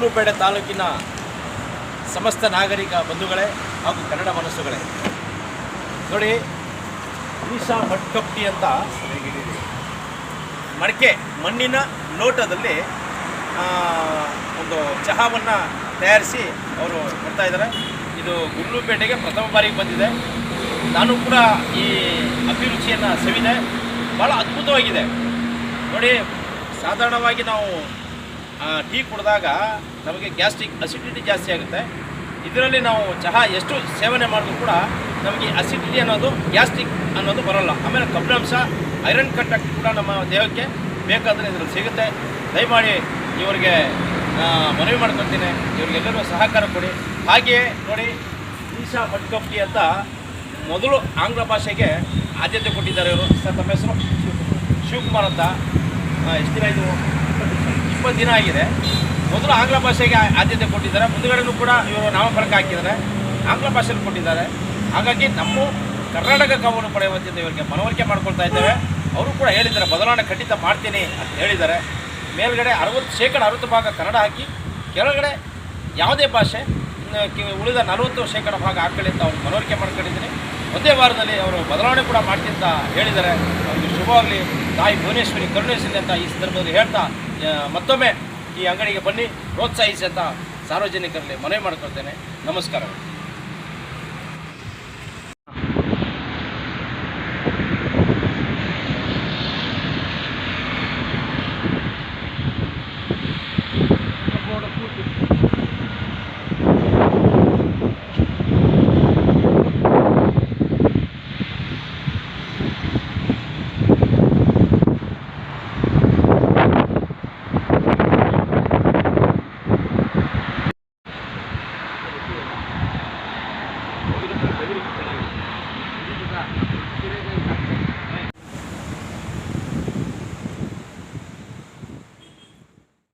ಗುಂಡ್ಲುಪೇಟೆ ತಾಲೂಕಿನ ಸಮಸ್ತ ನಾಗರಿಕ ಬಂಧುಗಳೇ ಹಾಗೂ ಕನ್ನಡ ಮನಸ್ಸುಗಳೇ. ನೋಡಿ, ಈಶಾ ಮಟ್ಕಪ್ಟಿ ಅಂತ ಮಡಕೆ ಮಣ್ಣಿನ ಲೋಟದಲ್ಲಿ ಒಂದು ಚಹಾವನ್ನು ತಯಾರಿಸಿ ಅವರು ಕೊಡ್ತಾ ಇದ್ದಾರೆ. ಇದು ಗುಂಡ್ಲುಪೇಟೆಗೆ ಪ್ರಥಮ ಬಾರಿಗೆ ಬಂದಿದೆ. ನಾನು ಕೂಡ ಈ ಅಭಿರುಚಿಯನ್ನು ಸವಿದೆ. ಭಾಳ ಅದ್ಭುತವಾಗಿದೆ. ನೋಡಿ, ಸಾಧಾರಣವಾಗಿ ನಾವು ಟೀ ಕುಡಿದಾಗ ನಮಗೆ ಗ್ಯಾಸ್ಟ್ರಿಕ್ ಅಸಿಡಿಟಿ ಜಾಸ್ತಿ ಆಗುತ್ತೆ. ಇದರಲ್ಲಿ ನಾವು ಚಹಾ ಎಷ್ಟು ಸೇವನೆ ಮಾಡಿದ್ರು ಕೂಡ ನಮಗೆ ಅಸಿಡಿಟಿ ಅನ್ನೋದು, ಗ್ಯಾಸ್ಟ್ರಿಕ್ ಅನ್ನೋದು ಬರೋಲ್ಲ. ಆಮೇಲೆ ಕಬ್ಬಿಣಾಂಶ, ಐರನ್ ಕಂಟೆಂಟ್ ಕೂಡ ನಮ್ಮ ದೇಹಕ್ಕೆ ಬೇಕಾದರೆ ಇದರಲ್ಲಿ ಸಿಗುತ್ತೆ. ದಯಮಾಡಿ ಇವರಿಗೆ ಮನವಿ ಮಾಡ್ಕೊತೀನಿ ಇವರಿಗೆಲ್ಲರೂ ಸಹಕಾರ ಕೊಡಿ. ಹಾಗೆಯೇ ನೋಡಿ, ಈಶಾ ಮಟ್ಕಪ್ಟಿ ಅಂತ ಮೊದಲು ಆಂಗ್ಲ ಭಾಷೆಗೆ ಆದ್ಯತೆ ಕೊಟ್ಟಿದ್ದಾರೆ ಇವರು. ಸರ್, ತಮ್ಮ ಹೆಸರು? ಶಿವಕುಮಾರ್. ಅಂತ. ಎಷ್ಟು ದಿನ ಇದು ದಿನ ಆಗಿದೆ. ಮೊದಲು ಆಂಗ್ಲ ಭಾಷೆಗೆ ಆದ್ಯತೆ ಕೊಟ್ಟಿದ್ದಾರೆ. ಮುಂದುಗಡೆನೂ ಕೂಡ ಇವರು ನಾಮಫಲಕ ಹಾಕಿದ್ದಾರೆ. ಆಂಗ್ಲ ಭಾಷೆಯಲ್ಲಿ ಕೊಟ್ಟಿದ್ದಾರೆ. ಹಾಗಾಗಿ ನಮ್ಮ ಕರ್ನಾಟಕ ಕಾವನ್ನು ಪಡೆಯುವಂತೆ ಇವರಿಗೆ ಮನವರಿಕೆ ಮಾಡ್ಕೊಳ್ತಾ ಇದ್ದೇವೆ. ಅವರು ಕೂಡ ಹೇಳಿದ್ದಾರೆ, ಬದಲಾವಣೆ ಖಂಡಿತ ಮಾಡ್ತೀನಿ ಅಂತ ಹೇಳಿದ್ದಾರೆ. ಮೇಲ್ಗಡೆ ಅರವತ್ತು ಶೇಕಡ ಅರವತ್ತು ಭಾಗ ಕನ್ನಡ ಹಾಕಿ, ಕೆಳಗಡೆ ಯಾವುದೇ ಭಾಷೆ ಉಳಿದ ನಲವತ್ತು ಶೇಕಡ ಭಾಗ ಅಂತ ಅವ್ರು ಮನವರಿಕೆ ಮಾಡ್ಕೊಂಡಿದ್ದೀನಿ. ಒಂದೇ ವಾರದಲ್ಲಿ ಅವರು ಬದಲಾವಣೆ ಕೂಡ ಮಾಡ್ತೀನಿ ಅಂತ ಹೇಳಿದ್ದಾರೆ. ಅವ್ರಿಗೆ ಶುಭವಾಗಲಿ. ತಾಯಿ ಭುವನೇಶ್ವರಿ ಕರುಣೇಶ್ವರಿ ಅಂತ ಈ ಸಂದರ್ಭದಲ್ಲಿ ಹೇಳ್ತಾ ಮತ್ತೊಮ್ಮೆ ಈ ಅಂಗಡಿಗೆ ಬನ್ನಿ ಪ್ರೋತ್ಸಾಹಿಸಿ ಅಂತ ಸಾರ್ವಜನಿಕರಲ್ಲಿ ಮನವಿ ಮಾಡ್ಕೊಳ್ತೇನೆ. ನಮಸ್ಕಾರ